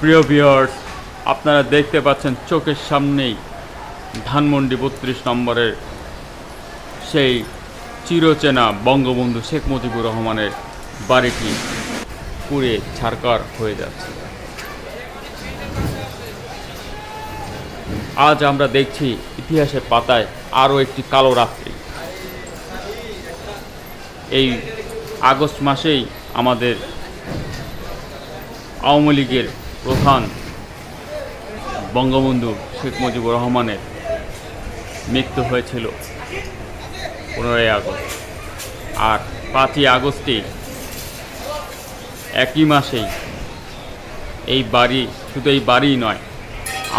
প্রিয় ভিউয়ার্স আপনারা দেখতে পাচ্ছেন চোখের সামনেই ধানমন্ডি বত্রিশ নম্বরের সেই চিরচেনা বঙ্গবন্ধু শেখ মুজিবুর রহমানের বাড়িটি পুড়ে ছারকার হয়ে যাচ্ছে। আজ আমরা দেখছি ইতিহাসের পাতায় আরও একটি কালো রাত্রি। এই আগস্ট মাসেই আমাদের আওয়ামী লীগের প্রধান বঙ্গবন্ধু শেখ মুজিবুর রহমানের মৃত্যু হয়েছিল পনেরোই আগস্ট। আর পাঁচই আগস্টে একই মাসেই এই বাড়ি, শুধু এই বাড়ি নয়,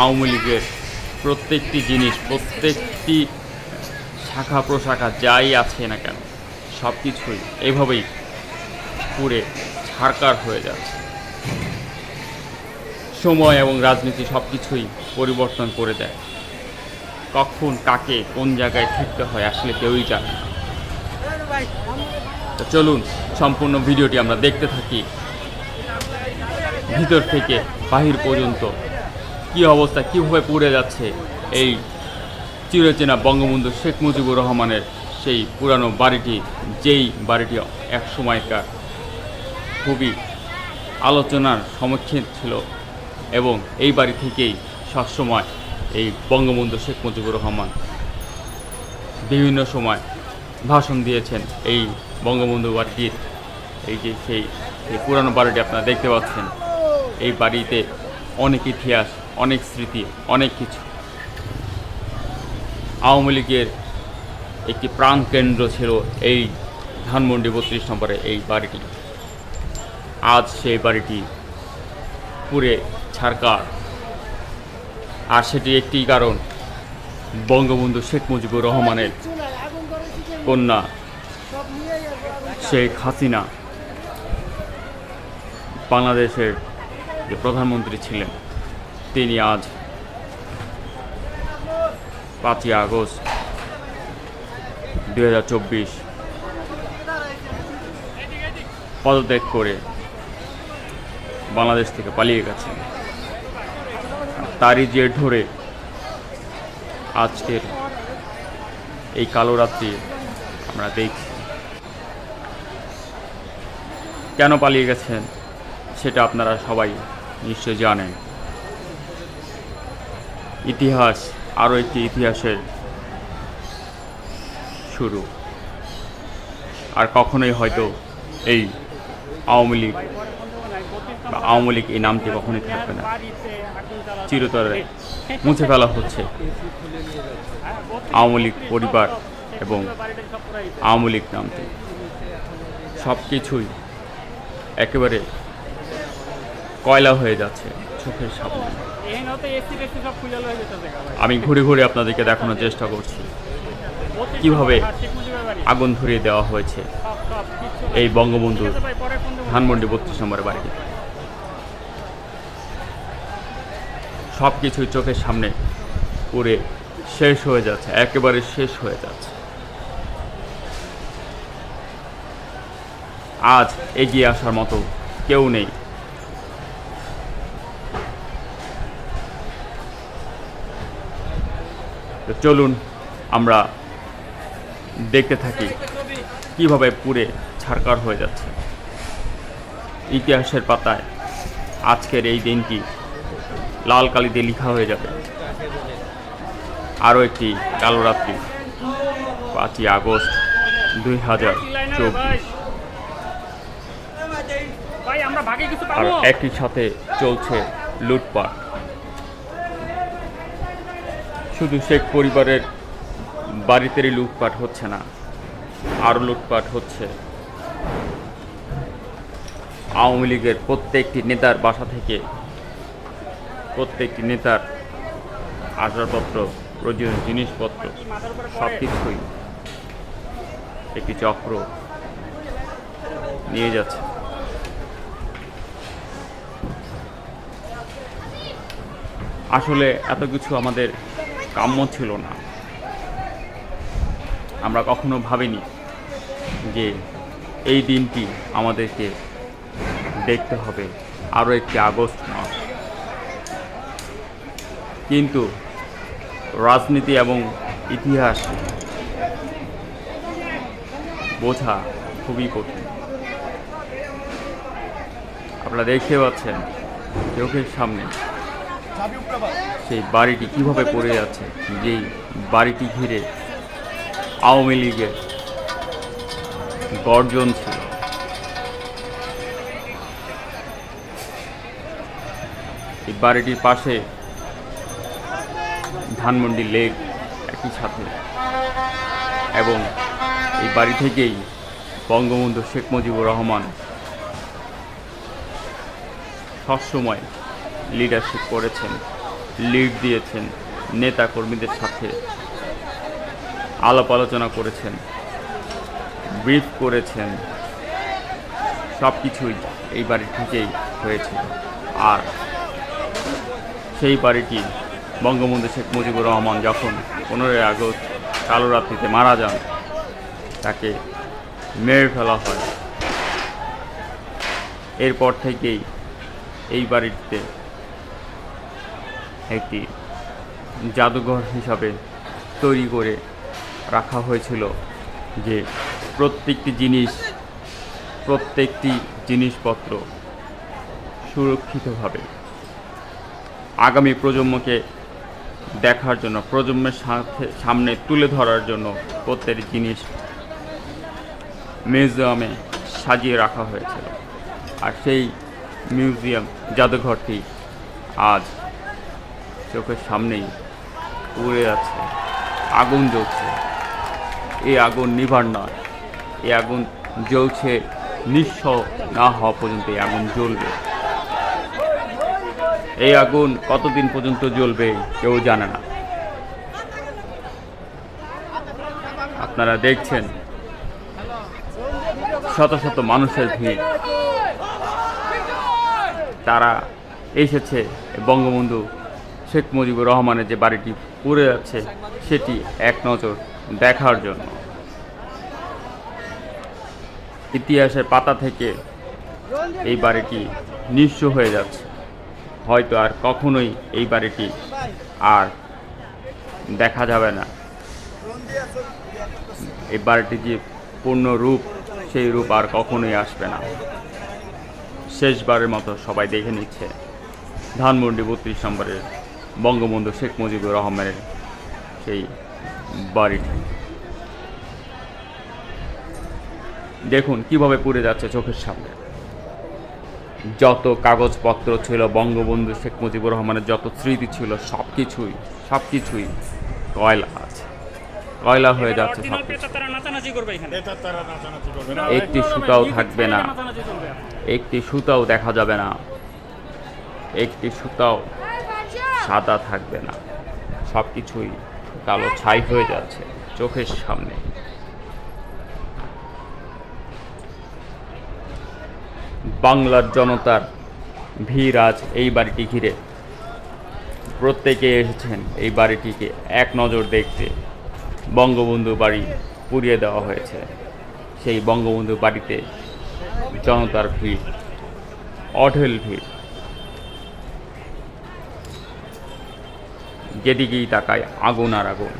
আওয়ামী লীগের প্রত্যেকটি জিনিস, প্রত্যেকটি শাখা প্রশাখা যাই আছে না কেন সব কিছুই এভাবেই পুড়ে ছাড়কার হয়ে যাচ্ছে। সময় এবং রাজনীতি সব কিছুই পরিবর্তন করে দেয়। কখন, কাকে, কোন জায়গায় ঠেকতে হয় আসলে কেউই জানে না। তো চলুন, সম্পূর্ণ ভিডিওটি আমরা দেখতে থাকি। ভিতর থেকে বাহির পর্যন্ত কি অবস্থা, কীভাবে পুড়ে যাচ্ছে এই চিরচেনা বঙ্গবন্ধু শেখ মুজিবুর রহমানের সেই পুরানো বাড়িটি, যেই বাড়িটি এক সময়কার খুবই আলোচনার সম্মুখীন ছিল এবং এই বাড়ি থেকেই সবসময় এই বঙ্গবন্ধু শেখ মুজিবুর রহমান বিভিন্ন সময় ভাষণ দিয়েছেন এই বঙ্গবন্ধু বাড়িটির, এই যে সেই পুরানো বাড়িটি আপনারা দেখতে পাচ্ছেন। এই বাড়িতে অনেক ইতিহাস, অনেক স্মৃতি, অনেক কিছু। আওয়ামী লীগের একটি প্রাণকেন্দ্র ছিল এই ধানমন্ডি বত্রিশ নম্বরে এই বাড়িটি। আজ সেই বাড়িটি পুরে ছাড়কার আর সেটি একটি কারণ, বঙ্গবন্ধু শেখ মুজিবুর রহমানের কন্যা শেখ হাসিনা বাংলাদেশের যে প্রধানমন্ত্রী ছিলেন, তিনি আজ পাঁচই আগস্ট দুই হাজার চব্বিশ পদত্যাগ করে বাংলাদেশ থেকে পালিয়ে গেছেন। তারই জের ধরে আজকের এই কালো রাত্রি আমরা দেখছি। কেন পালিয়ে গেছেন সেটা আপনারা সবাই নিশ্চয় জানেন। ইতিহাস আরও একটি ইতিহাসের শুরু। আর কখনোই হয়তো এই আওয়ামী লীগ বা আওয়ামী লীগ এই নামটি কখনোই থাকবে না। চিরতরে মুছে ফেলা হচ্ছে আওয়ামী লীগ পরিবার এবং আওয়ামী লীগ নামটি। সব কিছুই একেবারে কয়লা হয়ে যাচ্ছে চোখের সামনে। আমি ঘুরে ঘুরে আপনাদেরকে দেখানোর চেষ্টা করছি। কীভাবে আগুন ধরিয়ে দেওয়া হয়েছে এই বঙ্গবন্ধুর ধানমন্ডি বত্রিশ নম্বরের বাড়িতে? সব কিছুই চোখের সামনে পুরে শেষ হয়ে যাচ্ছে, একেবারে শেষ হয়ে যাচ্ছে। আজ এগিয়ে আসার মতো কেউ নেই। চলুন, আমরা দেখতে থাকি কীভাবে পুরে ছাড়কার হয়ে যাচ্ছে। ইতিহাসের পাতায় আজকের এই দিনটি লাল কালি দিয়ে লেখা হয়ে যাবে। আরও একটি কালো রাত্রি পাঁচই আগস্ট দুই হাজার চব্বিশ। আর একই সাথে চলছে লুটপাট। শুধু শেখ পরিবারের বাড়িতেই লুটপাট হচ্ছে না আরও লুটপাট হচ্ছে। আওয়ামী লীগের প্রত্যেকটি নেতার বাসা থেকে প্রত্যেকটি নেতার আসবাবপত্র, প্রয়োজনীয় জিনিসপত্র সব কিছুই একটি চক্র নিয়ে যাচ্ছে। আসলে এত কিছু আমাদের কাম্য ছিল না। আমরা কখনো ভাবিনি যে এই দিনটি আমাদেরকে দেখতে হবে। আরও একটি আগস্ট মাস। কিন্তু রাজনীতি এবং ইতিহাস বোঝা খুবই কঠিন। আপনারা দেখতে পাচ্ছেন চোখের সামনে সেই বাড়িটি কীভাবে পড়ে যাচ্ছে যেই বাড়িটি ঘিরে আওয়ামী লীগের গর্জন ছিল। এই বাড়িটির পাশে ধানমন্ডি লেক, একই সাথে। এবং এই বাড়ি থেকেই বঙ্গবন্ধু শেখ মুজিবুর রহমান সবসময় লিডারশিপ করেছেন লিড দিয়েছেন নেতা কর্মীদের সাথে আলাপ আলোচনা করেছেন ব্রিফ করেছেন সব কিছুই এই বাড়ি থেকেই হয়েছিল। আর সেই বাড়িটি বঙ্গবন্ধু শেখ মুজিবুর রহমান যখন পনেরোই আগস্ট কালো রাত্রিতে মারা যান, তাকে মেরে ফেলা হয়। এরপর থেকেই এই বাড়িতে একটি জাদুঘর হিসাবে তৈরি করে রাখা হয়েছিল যে প্রত্যেকটি জিনিস, প্রত্যেকটি জিনিসপত্র সুরক্ষিতভাবে আগামী প্রজন্মকে দেখার জন্য, প্রজন্মের সাথে, সামনে তুলে ধরার জন্য প্রত্যেকটি জিনিস মিউজিয়ামে সাজিয়ে রাখা হয়েছিল। আর সেই মিউজিয়াম জাদুঘরটি আজ চোখের সামনেই উড়ে যাচ্ছে, আগুন জ্বলছে। এই আগুন নিভার নয়, এই আগুন জ্বলছে, নিঃস্ব না হওয়া পর্যন্ত এই আগুন জ্বলবে। এই আগুন কতদিন পর্যন্ত জ্বলবে কেউ জানে না। আপনারা দেখছেন, শত শত মানুষের ভিড়। তারা এসেছে, বঙ্গবন্ধু শেখ মুজিবুর রহমানের যে বাড়িটি পুড়ে যাচ্ছে, সেটি এক নজর দেখার জন্য। ইতিহাসের পাতা থেকে এই বাড়িটি নিঃস্ব হয়ে যাচ্ছে। হয়তো আর কখনোই এই বাড়িটি আর দেখা যাবে না। এই বাড়িটি যে পূর্ণ রূপ, সেই রূপ আর কখনোই আসবে না। শেষবারের মতো সবাই দেখে নিচ্ছে ধানমন্ডি বত্রিশ নম্বরের বঙ্গবন্ধু শেখ মুজিবুর রহমানের সেই বাড়িটি। দেখুন কীভাবে পুড়ে যাচ্ছে চোখের সামনে। যত কাগজপত্র ছিল বঙ্গবন্ধু শেখ মুজিবুর রহমানের যত স্মৃতি ছিল সব কিছুই সব কিছুই কয়লা আছে। কয়লা হয়ে যাচ্ছে সব একটি সুতাও থাকবে না। একটি সুতাও দেখা যাবে না। একটি সুতাও সাদা থাকবে না। সব কিছুই কালো ছাই হয়ে যাচ্ছে চোখের সামনে। বাংলার জনতার ভিড় আজ এই বাড়িটি ঘিরে। প্রত্যেকে এসেছেন এই বাড়িটিকে এক নজর দেখতে। বঙ্গবন্ধু বাড়ি পুড়িয়ে দেওয়া হয়েছে। সেই বঙ্গবন্ধু বাড়িতে জনতার ভিড়, অঢেল ভিড়। যেদিকেই তাকায় আগুন আর আগুন।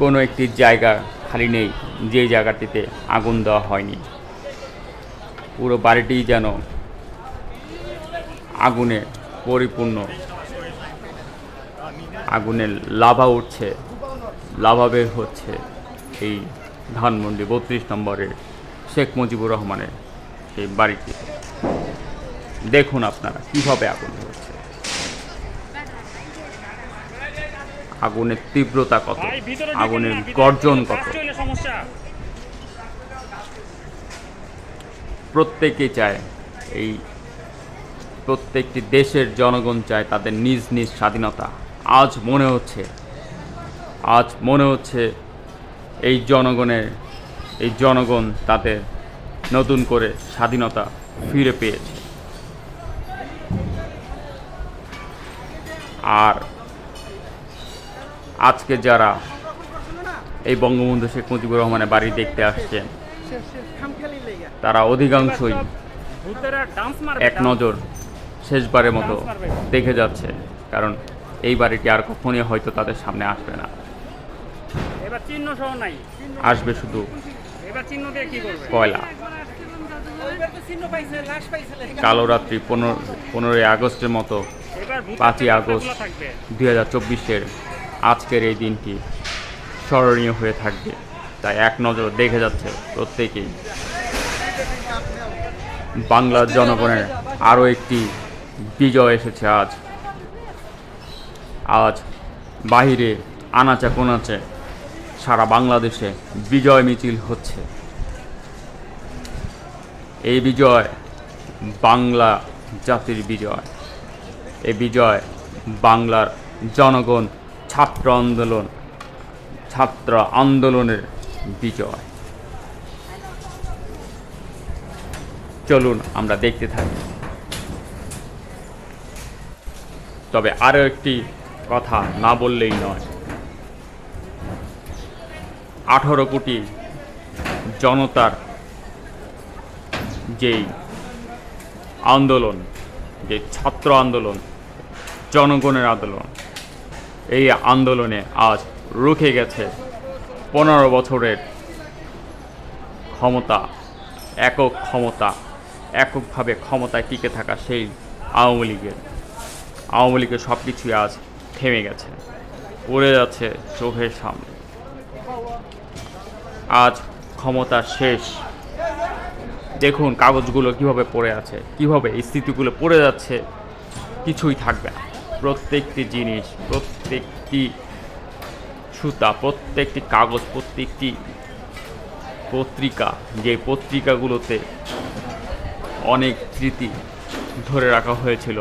কোনো একটি জায়গা খালি নেই, যে জায়গাটিতে আগুন দেওয়া হয়নি। পুরো বাড়িটিই যেন আগুনে পরিপূর্ণ। আগুনের লাভা উঠছে, লাভা বের হচ্ছে এই ধানমন্ডি বত্রিশ নম্বরের শেখ মুজিবুর রহমানের সেই বাড়িটি। দেখুন আপনারা, কীভাবে আগুন হচ্ছে আগুনের তীব্রতা কত? আগুনের গর্জন কত? প্রত্যেকে চায় এই প্রত্যেকটি দেশের জনগণ চায় তাদের নিজ নিজ স্বাধীনতা। আজ মনে হচ্ছে আজ মনে হচ্ছে এই জনগণের এই জনগণ তাদের নতুন করে স্বাধীনতা ফিরে পেয়েছে। আর আজকে যারা এই বঙ্গবন্ধু শেখ মুজিবুর রহমানের বাড়ি দেখতে আসছেন তারা অধিকাংশই এক নজর শেষবারের মতো দেখে যাচ্ছে কারণ এই বাড়িটি আর কখনই হয়তো তাদের সামনে আসবে না। আসবে শুধু কয়লা। কালো রাত্রি পনেরো পনেরোই আগস্টের মতো পাঁচই আগস্ট দুই হাজার চব্বিশের আজকের এই দিনটি স্মরণীয় হয়ে থাকবে। তাই এক নজর দেখে যাচ্ছে প্রত্যেকেই। বাংলার জনগণের আরও একটি বিজয় এসেছে আজ। আজ বাহিরে আনাচে কোনাচে সারা বাংলাদেশে বিজয় মিছিল হচ্ছে। এই বিজয় বাংলা জাতির বিজয়। এই বিজয় বাংলার জনগণ ছাত্র আন্দোলন, ছাত্র আন্দোলনের বিজয়। চলুন আমরা দেখতে থাকি। তবে আরও একটি কথা না বললেই নয়। আঠারো কোটি জনতার যেই আন্দোলন, যে ছাত্র আন্দোলন, জনগণের আন্দোলন এই আন্দোলনে আজ রুখে গেছে পনেরো বছরের ক্ষমতা, একক ক্ষমতা, এককভাবে ক্ষমতায় টিকে থাকা সেই আওয়ামী লীগের। আওয়ামী লীগের সব কিছুই আজ থেমে গেছে পড়ে যাচ্ছে চোখের সামনে। আজ ক্ষমতা শেষ। দেখুন কাগজগুলো কীভাবে পড়ে আছে, কীভাবে এই স্মৃতিগুলো পড়ে যাচ্ছে, কিছুই থাকবে না। প্রত্যেকটি জিনিস প্রত্যেকটি সুতা, প্রত্যেকটি কাগজ, প্রত্যেকটি পত্রিকা, যে পত্রিকাগুলোতে অনেক স্মৃতি ধরে রাখা হয়েছিল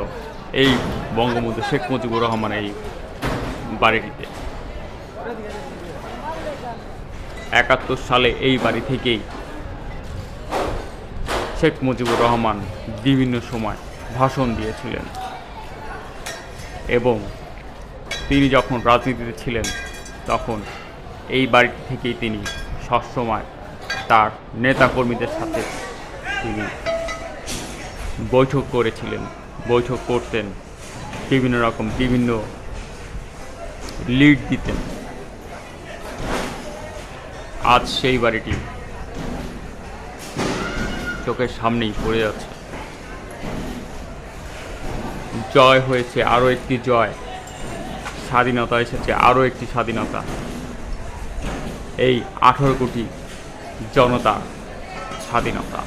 এই বঙ্গবন্ধু শেখ মুজিবুর রহমান এই বাড়িটিতে। একাত্তর সালে এই বাড়ি থেকেই শেখ মুজিবুর রহমান বিভিন্ন সময় ভাষণ দিয়েছিলেন এবং তিনি যখন রাজনীতিতে ছিলেন, তখন এই বাড়িটি থেকেই তিনি সবসময় তার নেতাকর্মীদের সাথে তিনি বৈঠক করেছিলেন, বৈঠক করতেন, বিভিন্ন রকম বিভিন্ন লিড দিতেন। আজ সেই বাড়িটি চোখের সামনেই পড়ে যাচ্ছে জয় হয়েছে, আরও একটি জয়। স্বাধীনতা এসেছে, আরও একটি স্বাধীনতা। এই আঠারো কোটি জনতা স্বাধীনতা।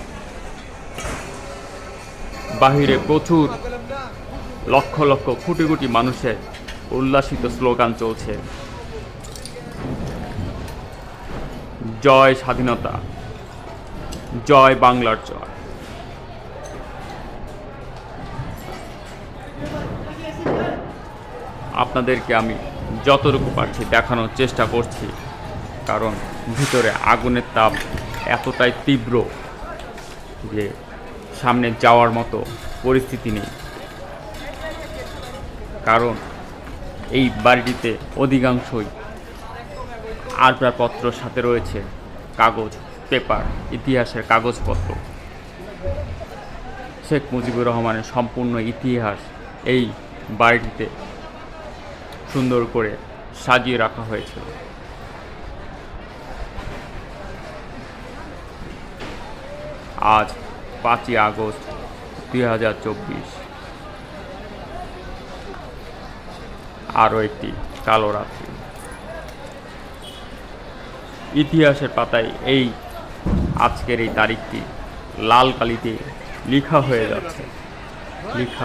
বাহিরে প্রচুর লক্ষ লক্ষ কোটি কোটি মানুষের উল্লাসিত স্লোগান চলছে। জয় স্বাধীনতা, জয় বাংলার জয়। আপনাদেরকে আমি যতটুকু পারছি দেখানোর চেষ্টা করছি। কারণ ভিতরে আগুনের তাপ এতটাই তীব্র যে সামনে যাওয়ার মতো পরিস্থিতি নেই। কারণ এই বাড়িটিতে অধিকাংশই আসবাবপত্র সাথে রয়েছে, কাগজ, পেপার, ইতিহাসের কাগজপত্র। শেখ মুজিবুর রহমানের সম্পূর্ণ ইতিহাস এই বাড়িটিতে সুন্দর করে সাজিয়ে রাখা হয়েছিল আজ পাঁচই আগস্ট দুই হাজার চব্বিশ। আরও একটি কালো রাত্রি। ইতিহাসের পাতায় এই আজকের এই তারিখটি লাল কালিতে লেখা হয়ে যাচ্ছে। লেখা